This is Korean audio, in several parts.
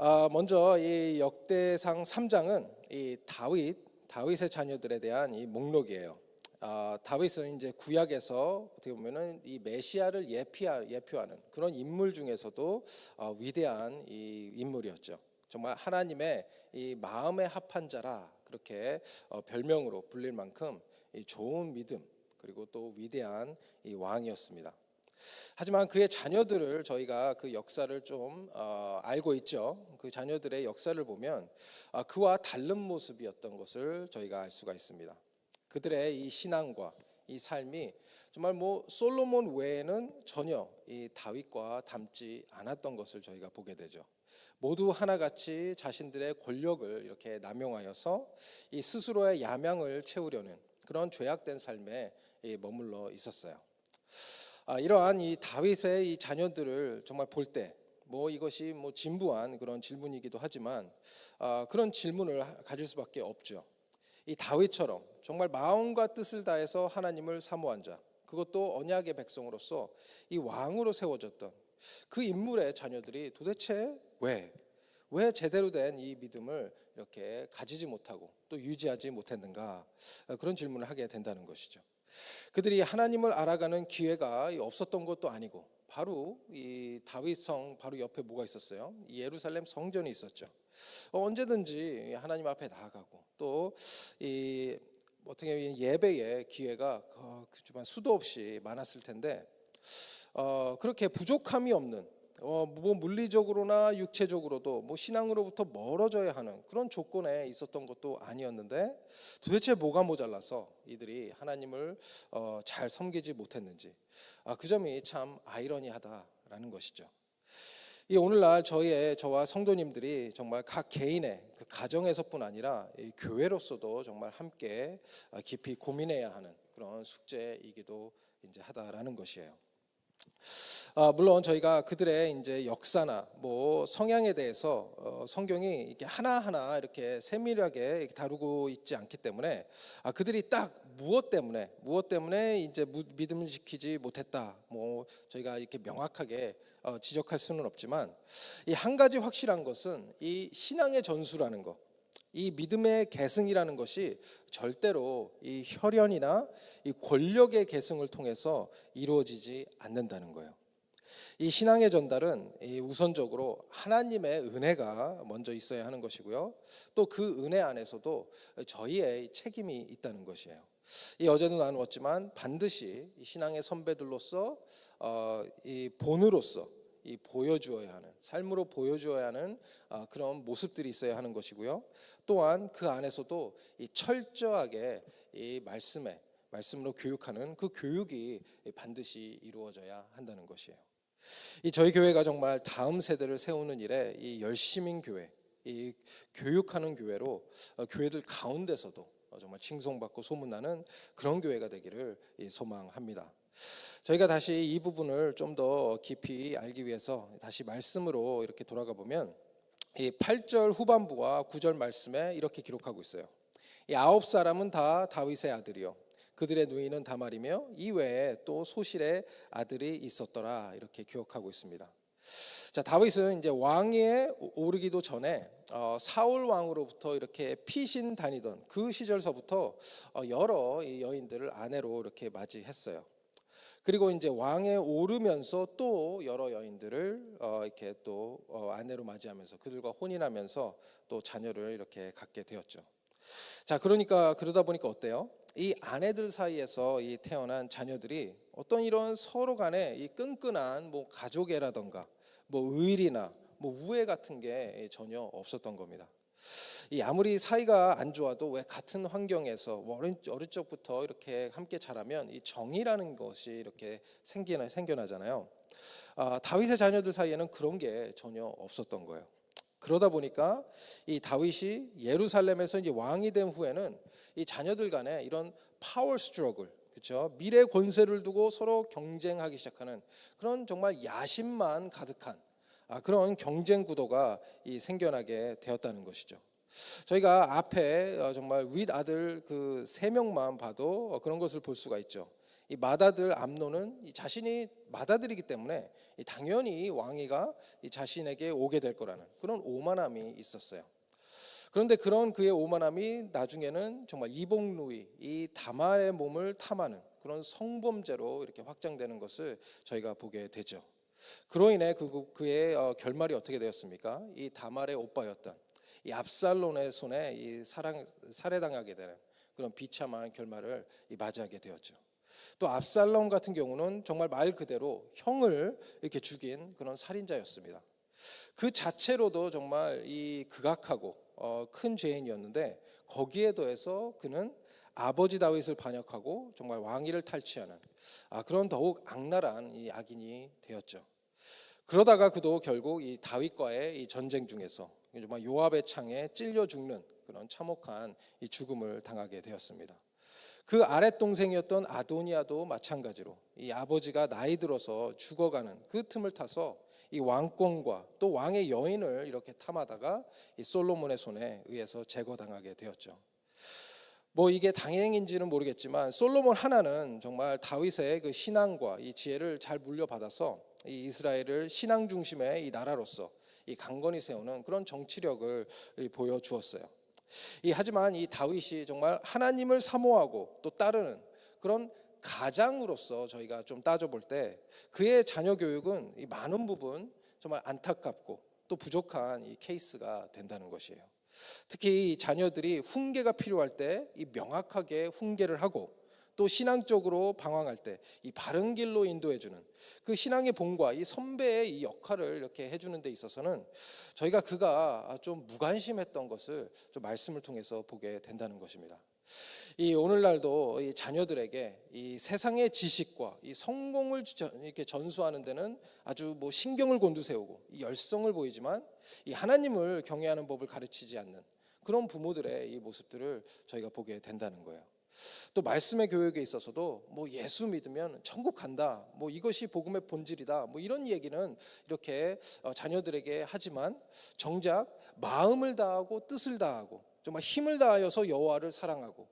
아, 먼저 이 역대상 3장은 이 다윗 다윗의 자녀들에 대한 이 목록이에요. 아, 다윗은 이제 구약에서 어떻게 보면은 이 메시아를 예피하, 예표하는 그런 인물 중에서도 어, 위대한 이 인물이었죠. 정말 하나님의 이 마음에 합한 자라 그렇게 어, 별명으로 불릴 만큼 이 좋은 믿음 그리고 또 위대한 이 왕이었습니다. 하지만 그의 자녀들을 저희가 그 역사를 좀 어, 알고 있죠. 그 자녀들의 역사를 보면 아, 그와 다른 모습이었던 것을 저희가 알 수가 있습니다. 그들의 이 신앙과 이 삶이 정말 뭐 솔로몬 외에는 전혀 이 다윗과 닮지 않았던 것을 저희가 보게 되죠. 모두 하나같이 자신들의 권력을 이렇게 남용하여서 이 스스로의 야망을 채우려는 그런 죄악된 삶에 이 머물러 있었어요. 아, 이러한 이 다윗의 이 자녀들을 정말 볼 때 뭐 이것이 뭐 진부한 그런 질문이기도 하지만 아, 그런 질문을 하- 가질 수밖에 없죠. 이 다윗처럼 정말 마음과 뜻을 다해서 하나님을 사모한 자, 그것도 언약의 백성으로서 이 왕으로 세워졌던 그 인물의 자녀들이 도대체 왜, 왜 제대로 된 이 믿음을 이렇게 가지지 못하고 또 유지하지 못했는가 아, 그런 질문을 하게 된다는 것이죠. 그들이 하나님을 알아가는 기회가 없었던 것도 아니고 바로 이 다윗성 바로 옆에 뭐가 있었어요? 이 예루살렘 성전이 있었죠. 어, 언제든지 하나님 앞에 나아가고 또 이 어떻게 보면 예배의 기회가 어, 그지만 수도 없이 많았을 텐데 어, 그렇게 부족함이 없는 어, 뭐 물리적으로나 육체적으로도 뭐 신앙으로부터 멀어져야 하는 그런 조건에 있었던 것도 아니었는데 도대체 뭐가 모자라서 이들이 하나님을 어, 잘 섬기지 못했는지 아, 그 점이 참 아이러니하다라는 것이죠. 이 오늘날 저희의 저와 성도님들이 정말 각 개인의 그 가정에서뿐 아니라 이 교회로서도 정말 함께 아, 깊이 고민해야 하는 그런 숙제이기도 이제 하다라는 것이에요. 아, 물론 저희가 그들의 이제 역사나 뭐 성향에 대해서 어, 성경이 이렇게 하나하나 이렇게 세밀하게 다루고 있지 않기 때문에 아, 그들이 딱 무엇 때문에 무엇 때문에 이제 무- 믿음을 지키지 못했다 뭐 저희가 이렇게 명확하게 어, 지적할 수는 없지만 이 한 가지 확실한 것은 이 신앙의 전수라는 것. 이 믿음의 계승이라는 것이 절대로 이 혈연이나 이 권력의 계승을 통해서 이루어지지 않는다는 거예요. 이 신앙의 전달은 이 우선적으로 하나님의 은혜가 먼저 있어야 하는 것이고요. 또 그 은혜 안에서도 저희의 책임이 있다는 것이에요. 이 어제도 나누었지만 반드시 이 신앙의 선배들로서 어, 이 본으로서 이 보여주어야 하는 삶으로 보여주어야 하는 아, 그런 모습들이 있어야 하는 것이고요. 또한 그 안에서도 이 철저하게 이 말씀에 말씀으로 교육하는 그 교육이 반드시 이루어져야 한다는 것이에요. 이 저희 교회가 정말 다음 세대를 세우는 일에 이 열심인 교회, 이 교육하는 교회로 어, 교회들 가운데서도 어, 정말 칭송받고 소문나는 그런 교회가 되기를 이 소망합니다. 저희가 다시 이 부분을 좀 더 깊이 알기 위해서 다시 말씀으로 이렇게 돌아가 보면 이 8절 후반부와 9절 말씀에 이렇게 기록하고 있어요. 이 아홉 사람은 다 다윗의 아들이요. 그들의 누이는 다말이며 이 외에 또 소실의 아들이 있었더라 이렇게 기억하고 있습니다. 자 다윗은 이제 왕위에 오르기도 전에 어, 사울 왕으로부터 이렇게 피신 다니던 그 시절서부터 어, 여러 이 여인들을 아내로 이렇게 맞이했어요. 그리고 이제 왕에 오르면서 또 여러 여인들을 어, 이렇게 또 어, 아내로 맞이하면서 그들과 혼인하면서 또 자녀를 이렇게 갖게 되었죠. 자, 그러니까 그러다 보니까 어때요? 이 아내들 사이에서 이 태어난 자녀들이 어떤 이런 서로 간에 이 끈끈한 뭐 가족애라던가 뭐 의리나 뭐 우애 같은 게 전혀 없었던 겁니다. 이 아무리 사이가 안 좋아도 왜 같은 환경에서 어릴 적부터 이렇게 함께 자라면 이 정이라는 것이 이렇게 생기나 생겨나잖아요. 아, 다윗의 자녀들 사이에는 그런 게 전혀 없었던 거예요. 그러다 보니까 이 다윗이 예루살렘에서 이제 왕이 된 후에는 이 자녀들 간에 이런 파워 스트러글 그렇죠 미래 권세를 두고 서로 경쟁하기 시작하는 그런 정말 야심만 가득한 아, 그런 경쟁 구도가 이 생겨나게 되었다는 것이죠. 저희가 앞에 어, 정말 윗 아들 그 세 명만 봐도 어, 그런 것을 볼 수가 있죠. 이 암논은 이 자신이 맏아들이기 때문에 이 당연히 왕위가 이 자신에게 오게 될 거라는 그런 오만함이 있었어요. 그런데 그런 그의 오만함이 나중에는 정말 이복루이 이 다말의 몸을 탐하는 그런 성범죄로 이렇게 확장되는 것을 저희가 보게 되죠. 그로 인해 그 그의 어, 결말이 어떻게 되었습니까? 이 다말의 오빠였던 이 압살론의 손에 이 사랑 살해당하게 되는 그런 비참한 결말을 이 맞이하게 되었죠. 또 압살롬 같은 경우는 정말 말 그대로 형을 이렇게 죽인 그런 살인자였습니다. 그 자체로도 정말 이 극악하고 어, 큰 죄인이었는데 거기에 더해서 그는 아버지 다윗을 반역하고 정말 왕위를 탈취하는 아, 그런 더욱 악랄한 이 악인이 되었죠. 그러다가 그도 결국 이 다윗과의 이 전쟁 중에서 정말 요압의 창에 찔려 죽는 그런 참혹한 이 죽음을 당하게 되었습니다. 그 아랫 동생이었던 아도니아도 마찬가지로 이 아버지가 나이 들어서 죽어가는 그 틈을 타서 이 왕권과 또 왕의 여인을 이렇게 탐하다가 이 솔로몬의 손에 의해서 제거당하게 되었죠. 뭐 이게 당행인지는 모르겠지만 솔로몬 하나는 정말 다윗의 그 신앙과 이 지혜를 잘 물려받아서 이 이스라엘을 신앙 중심의 이 나라로서 이 강건히 세우는 그런 정치력을 보여주었어요. 이 하지만 이 다윗이 정말 하나님을 사모하고 또 따르는 그런 가장으로서 저희가 좀 따져볼 때 그의 자녀 교육은 이 많은 부분 정말 안타깝고 또 부족한 이 케이스가 된다는 것이에요. 특히 이 자녀들이 훈계가 필요할 때 이 명확하게 훈계를 하고 또 신앙적으로 방황할 때 이 바른 길로 인도해 주는 그 신앙의 본과 이 선배의 이 역할을 이렇게 해 주는 데 있어서는 저희가 그가 좀 무관심했던 것을 좀 말씀을 통해서 보게 된다는 것입니다. 이 오늘날도 이 자녀들에게 이 세상의 지식과 이 성공을 이렇게 전수하는 데는 아주 뭐 신경을 곤두세우고 이 열성을 보이지만 이 하나님을 경외하는 법을 가르치지 않는 그런 부모들의 이 모습들을 저희가 보게 된다는 거예요. 또 말씀의 교육에 있어서도 뭐 예수 믿으면 천국 간다. 뭐 이것이 복음의 본질이다. 뭐 이런 얘기는 이렇게 어, 자녀들에게 하지만 정작 마음을 다하고 뜻을 다하고 정말 힘을 다하여서 여호와를 사랑하고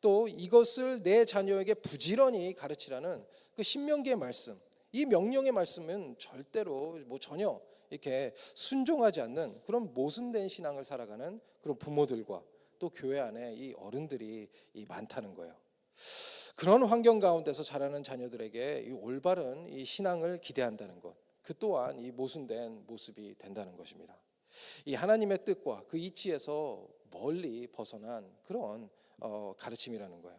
또 이것을 내 자녀에게 부지런히 가르치라는 그 신명기의 말씀. 이 명령의 말씀은 절대로 뭐 전혀 이렇게 순종하지 않는 그런 모순된 신앙을 살아가는 그런 부모들과 또 교회 안에 이 어른들이 이 많다는 거예요. 그런 환경 가운데서 자라는 자녀들에게 이 올바른 이 신앙을 기대한다는 것, 그 또한 이 모순된 모습이 된다는 것입니다. 이 하나님의 뜻과 그 이치에서 멀리 벗어난 그런 어, 가르침이라는 거예요.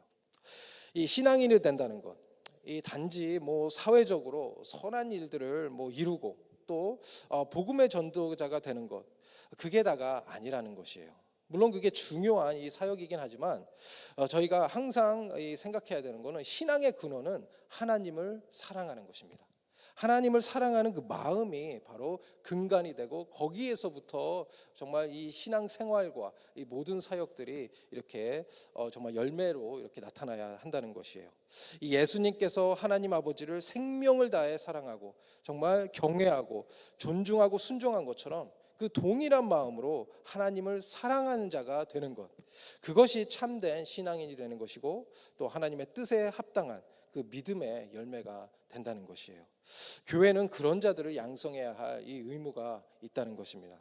이 신앙인이 된다는 것, 이 단지 뭐 사회적으로 선한 일들을 뭐 이루고 또 어, 복음의 전도자가 되는 것, 그게 다가 아니라는 것이에요. 물론 그게 중요한 이 사역이긴 하지만 어, 저희가 항상 생각해야 되는 것은 신앙의 근원은 하나님을 사랑하는 것입니다. 하나님을 사랑하는 그 마음이 바로 근간이 되고 거기에서부터 정말 이 신앙 생활과 이 모든 사역들이 이렇게 어, 정말 열매로 이렇게 나타나야 한다는 것이에요. 이 예수님께서 하나님 아버지를 생명을 다해 사랑하고 정말 경외하고 존중하고 순종한 것처럼 그 동일한 마음으로 하나님을 사랑하는 자가 되는 것. 그것이 참된 신앙인이 되는 것이고 또 하나님의 뜻에 합당한 그 믿음의 열매가 된다는 것이에요. 교회는 그런 자들을 양성해야 할 이 의무가 있다는 것입니다.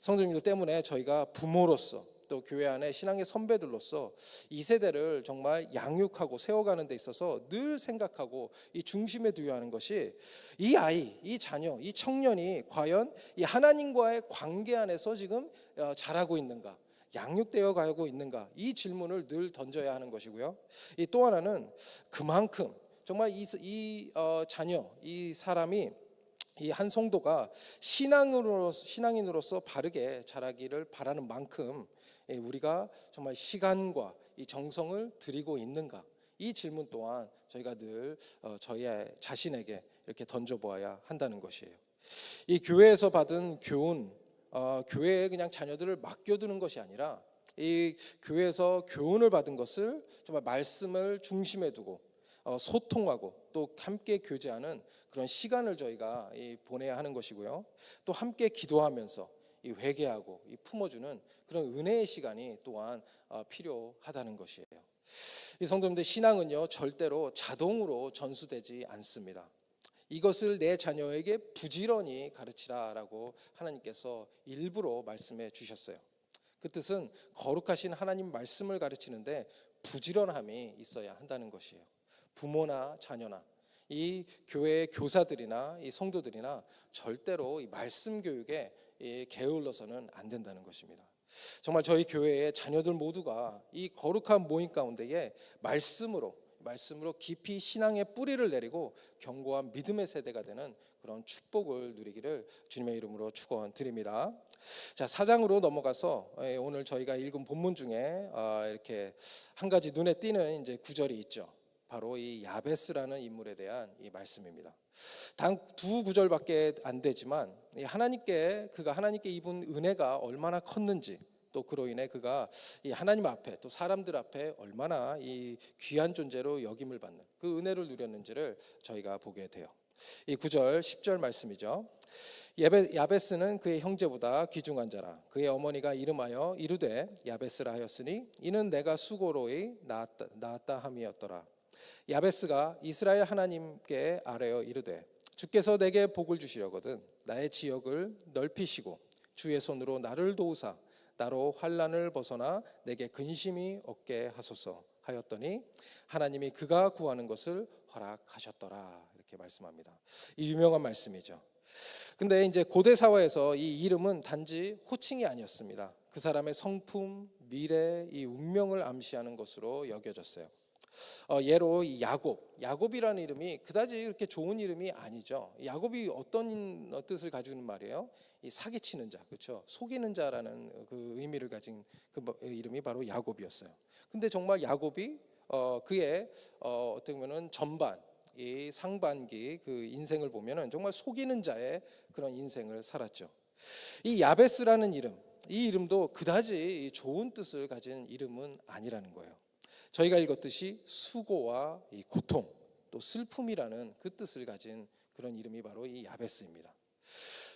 성도님들 때문에 저희가 부모로서 또 교회 안에 신앙의 선배들로서 이 세대를 정말 양육하고 세워가는 데 있어서 늘 생각하고 이 중심에 두어야 하는 것이 이 아이, 이 자녀, 이 청년이 과연 이 하나님과의 관계 안에서 지금 어, 자라고 있는가? 양육되어 가고 있는가? 이 질문을 늘 던져야 하는 것이고요. 이 또 하나는 그만큼 정말 이, 이 어, 자녀, 이 사람이 이 한 성도가 신앙으로 신앙인으로서 바르게 자라기를 바라는 만큼 예, 우리가 정말 시간과 이 정성을 드리고 있는가? 이 질문 또한 저희가 늘 어, 저희 자신에게 이렇게 던져보아야 한다는 것이에요. 이 교회에서 받은 교훈, 어, 교회에 그냥 자녀들을 맡겨두는 것이 아니라 이 교회에서 교훈을 받은 것을 정말 말씀을 중심에 두고 어, 소통하고 또 함께 교제하는 그런 시간을 저희가 보내야 하는 것이고요. 또 함께 기도하면서 이 회개하고 이 품어주는 그런 은혜의 시간이 또한 어, 필요하다는 것이에요. 이 성도님들 신앙은요 절대로 자동으로 전수되지 않습니다. 이것을 내 자녀에게 부지런히 가르치라라고 하나님께서 일부러 말씀해 주셨어요. 그 뜻은 거룩하신 하나님 말씀을 가르치는데 부지런함이 있어야 한다는 것이에요. 부모나 자녀나 이 교회의 교사들이나 이 성도들이나 절대로 이 말씀 교육에 이 게을러서는 안 된다는 것입니다. 정말 저희 교회의 자녀들 모두가 이 거룩한 모임 가운데에 말씀으로 말씀으로 깊이 신앙의 뿌리를 내리고 견고한 믿음의 세대가 되는 그런 축복을 누리기를 주님의 이름으로 축원드립니다. 자 사장으로 넘어가서 예, 오늘 저희가 읽은 본문 중에 아, 이렇게 한 가지 눈에 띄는 이제 구절이 있죠. 바로 이 야베스라는 인물에 대한 이 말씀입니다. 단 두 구절밖에 안 되지만 이 하나님께 그가 하나님께 입은 은혜가 얼마나 컸는지 또 그로 인해 그가 이 하나님 앞에 또 사람들 앞에 얼마나 이 귀한 존재로 여김을 받는 그 은혜를 누렸는지를 저희가 보게 돼요. 이 9절 10절 말씀이죠. 야베, 야베스는 그의 형제보다 귀중한 자라 그의 어머니가 이름하여 이르되 야베스라 하였으니 이는 내가 수고로이 낳았다 함이었더라 야베스가 이스라엘 하나님께 아뢰어 이르되 주께서 내게 복을 주시려거든 나의 지역을 넓히시고 주의 손으로 나를 도우사 나로 환란을 벗어나 내게 근심이 없게 하소서 하였더니 하나님이 그가 구하는 것을 허락하셨더라 이렇게 말씀합니다. 이 유명한 말씀이죠. 근데 이제 고대 사회에서 이 이름은 단지 호칭이 아니었습니다. 그 사람의 성품, 미래, 이 운명을 암시하는 것으로 여겨졌어요. 어, 예로 이 야곱, 야곱이라는 이름이 그다지 그렇게 좋은 이름이 아니죠. 야곱이 어떤 뜻을 가지고 있는 말이에요? 이 사기치는 자, 그렇죠? 속이는 자라는 그 의미를 가진 그 이름이 바로 야곱이었어요. 근데 정말 야곱이 어, 그의 어, 어떻게 보면은 전반 이 상반기 그 인생을 보면은 정말 속이는 자의 그런 인생을 살았죠. 이 야베스라는 이름, 이 이름도 그다지 좋은 뜻을 가진 이름은 아니라는 거예요. 저희가 읽었듯이 수고와 이 고통 또 슬픔이라는 그 뜻을 가진 그런 이름이 바로 이 야베스입니다.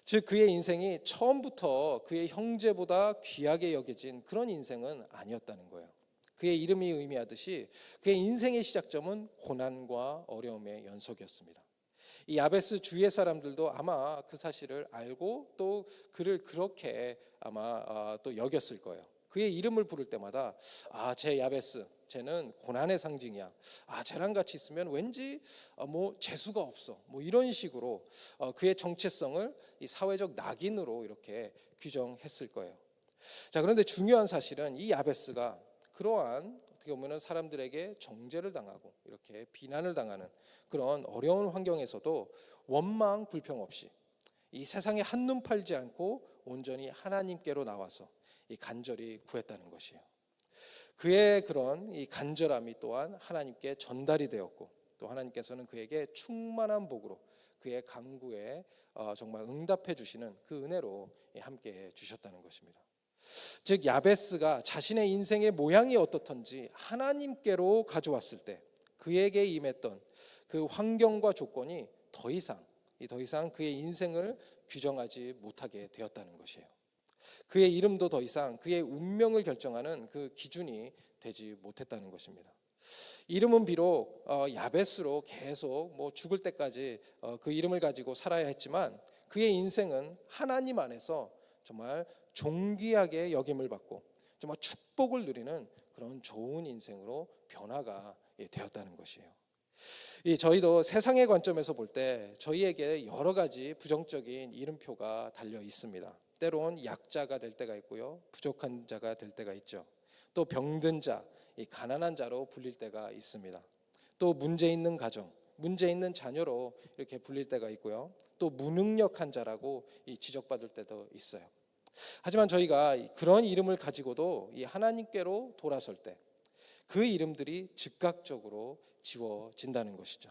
즉 그의 인생이 처음부터 그의 형제보다 귀하게 여겨진 그런 인생은 아니었다는 거예요. 그의 이름이 의미하듯이 그의 인생의 시작점은 고난과 어려움의 연속이었습니다. 이 야베스 주위의 사람들도 아마 그 사실을 알고 또 그를 그렇게 아마 아, 또 여겼을 거예요. 그의 이름을 부를 때마다 아, 제 야베스, 쟤는 고난의 상징이야. 아, 쟤랑 같이 있으면 왠지 어, 뭐 재수가 없어. 뭐 이런 식으로 어, 그의 정체성을 이 사회적 낙인으로 이렇게 규정했을 거예요. 자, 그런데 중요한 사실은 이 야베스가 그러한 어떻게 보면 사람들에게 정죄를 당하고 이렇게 비난을 당하는 그런 어려운 환경에서도 원망 불평 없이 이 세상에 한눈 팔지 않고 온전히 하나님께로 나와서 이 간절히 구했다는 것이에요. 그의 그런 이 간절함이 또한 하나님께 전달이 되었고 또 하나님께서는 그에게 충만한 복으로 그의 강구에 어, 정말 응답해 주시는 그 은혜로 함께 주셨다는 것입니다. 즉 야베스가 자신의 인생의 모양이 어떻던지 하나님께로 가져왔을 때 그에게 임했던 그 환경과 조건이 더 이상 더 이상 그의 인생을 규정하지 못하게 되었다는 것이에요. 그의 이름도 더 이상 그의 운명을 결정하는 그 기준이 되지 못했다는 것입니다. 이름은 비록 어, 야베스로 계속 뭐 죽을 때까지 어, 그 이름을 가지고 살아야 했지만 그의 인생은 하나님 안에서 정말 존귀하게 여김을 받고 정말 축복을 누리는 그런 좋은 인생으로 변화가 예, 되었다는 것이에요. 이 저희도 세상의 관점에서 볼 때 저희에게 여러 가지 부정적인 이름표가 달려 있습니다. 때론 약자가 될 때가 있고요, 부족한 자가 될 때가 있죠. 또 병든 자, 이 가난한 자로 불릴 때가 있습니다. 또 문제 있는 가정, 문제 있는 자녀로 이렇게 불릴 때가 있고요. 또 무능력한 자라고 이 지적받을 때도 있어요. 하지만 저희가 그런 이름을 가지고도 이 하나님께로 돌아설 때 그 이름들이 즉각적으로 지워진다는 것이죠.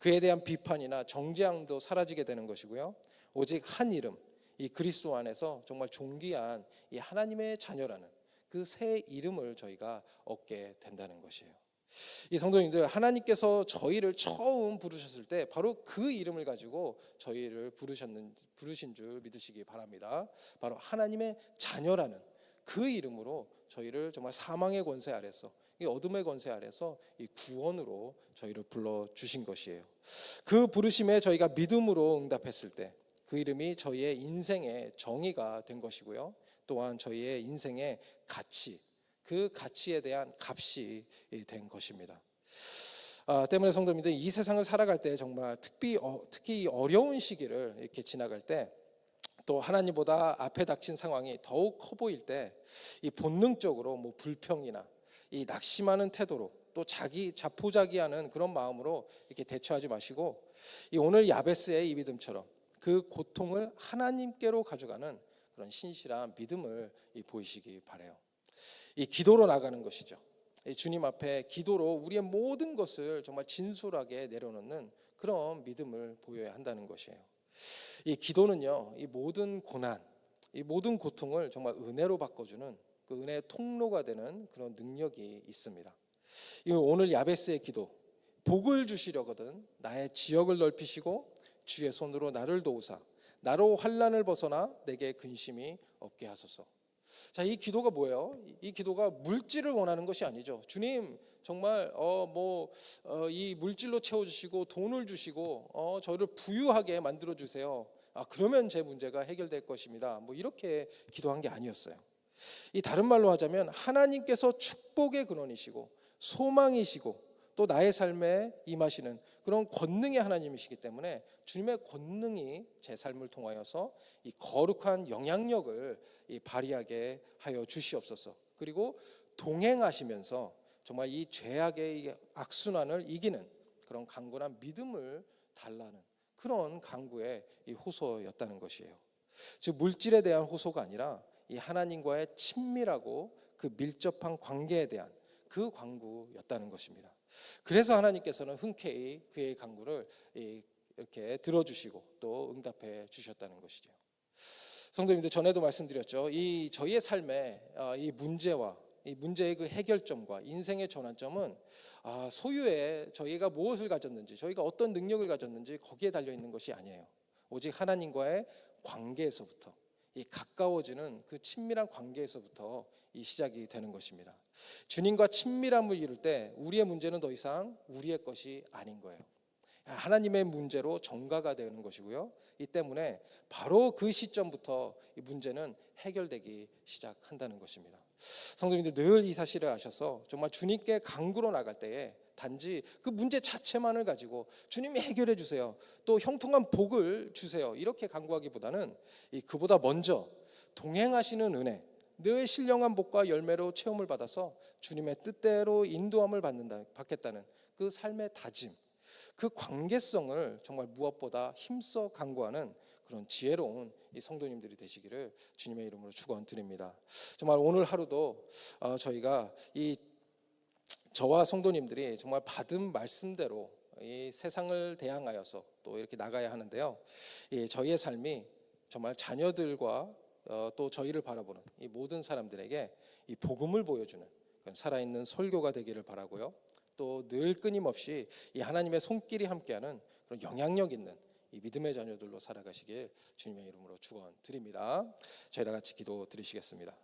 그에 대한 비판이나 정죄함도 사라지게 되는 것이고요. 오직 한 이름, 이 그리스도 안에서 정말 존귀한 이 하나님의 자녀라는 그 새 이름을 저희가 얻게 된다는 것이에요. 이 성도님들 하나님께서 저희를 처음 부르셨을 때 바로 그 이름을 가지고 저희를 부르셨는 부르신 줄 믿으시기 바랍니다. 바로 하나님의 자녀라는 그 이름으로 저희를 정말 사망의 권세 아래서 이 어둠의 권세 아래서 이 구원으로 저희를 불러 주신 것이에요. 그 부르심에 저희가 믿음으로 응답했을 때 그 이름이 저희의 인생의 정의가 된 것이고요. 또한 저희의 인생의 가치, 그 가치에 대한 값이 된 것입니다. 아, 때문에 성도님들 이 세상을 살아갈 때 정말 특히 어, 특히 어려운 시기를 이렇게 지나갈 때 또 하나님보다 앞에 닥친 상황이 더욱 커 보일 때 이 본능적으로 뭐 불평이나 이 낙심하는 태도로 또 자기 자포자기하는 그런 마음으로 이렇게 대처하지 마시고 이 오늘 야베스의 이 믿음처럼 그 고통을 하나님께로 가져가는 그런 신실한 믿음을 이 보이시기 바래요. 이 기도로 나가는 것이죠. 이 주님 앞에 기도로 우리의 모든 것을 정말 진솔하게 내려놓는 그런 믿음을 보여야 한다는 것이에요. 이 기도는요, 이 모든 고난, 이 모든 고통을 정말 은혜로 바꿔주는 그 은혜의 통로가 되는 그런 능력이 있습니다. 이 오늘 야베스의 기도, 복을 주시려거든 나의 지역을 넓히시고 주의 손으로 나를 도우사 나로 환란을 벗어나 내게 근심이 없게 하소서. 자, 이 기도가 뭐예요? 이 기도가 물질을 원하는 것이 아니죠. 주님, 정말 어 뭐이 물질로 채워 주시고 돈을 주시고 어 저를 부유하게 만들어 주세요. 아, 그러면 제 문제가 해결될 것입니다. 뭐 이렇게 기도한 게 아니었어요. 이 다른 말로 하자면 하나님께서 축복의 근원이시고 소망이시고 또 나의 삶에 임하시는 그런 권능의 하나님이시기 때문에 주님의 권능이 제 삶을 통하여서 이 거룩한 영향력을 이 발휘하게 하여 주시옵소서. 그리고 동행하시면서 정말 이 죄악의 이 악순환을 이기는 그런 강건한 믿음을 달라는 그런 강구의 이 호소였다는 것이에요. 즉 물질에 대한 호소가 아니라 이 하나님과의 친밀하고 그 밀접한 관계에 대한 그 광구였다는 것입니다. 그래서 하나님께서는 흔쾌히 그의 간구를 이렇게 들어주시고 또 응답해 주셨다는 것이죠. 성도님들 전에도 말씀드렸죠. 이 저희의 삶에 아, 이 문제와 이 문제의 그 해결점과 인생의 전환점은 아, 소유에 저희가 무엇을 가졌는지, 저희가 어떤 능력을 가졌는지 거기에 달려 있는 것이 아니에요. 오직 하나님과의 관계에서부터 이 가까워지는 그 친밀한 관계에서부터 이 시작이 되는 것입니다. 주님과 친밀함을 이룰 때 우리의 문제는 더 이상 우리의 것이 아닌 거예요. 하나님의 문제로 전가가 되는 것이고요. 이 때문에 바로 그 시점부터 이 문제는 해결되기 시작한다는 것입니다. 성도님들 늘 이 사실을 아셔서 정말 주님께 강구로 나갈 때에 단지 그 문제 자체만을 가지고 주님이 해결해 주세요. 또 형통한 복을 주세요. 이렇게 간구하기보다는 이 그보다 먼저 동행하시는 은혜, 늘 신령한 복과 열매로 체험을 받아서 주님의 뜻대로 인도함을 받는다, 받겠다는 그 삶의 다짐, 그 관계성을 정말 무엇보다 힘써 강구하는 그런 지혜로운 이 성도님들이 되시기를 주님의 이름으로 축원드립니다. 정말 오늘 하루도 어, 저희가 이 저와 성도님들이 정말 받은 말씀대로 이 세상을 대항하여서 또 이렇게 나가야 하는데요. 이 저희의 삶이 정말 자녀들과 어, 또 저희를 바라보는 이 모든 사람들에게 이 복음을 보여주는 살아있는 설교가 되기를 바라고요. 또 늘 끊임없이 이 하나님의 손길이 함께하는 그런 영향력 있는 이 믿음의 자녀들로 살아가시길 주님의 이름으로 축원드립니다. 저희 다 같이 기도 드리시겠습니다.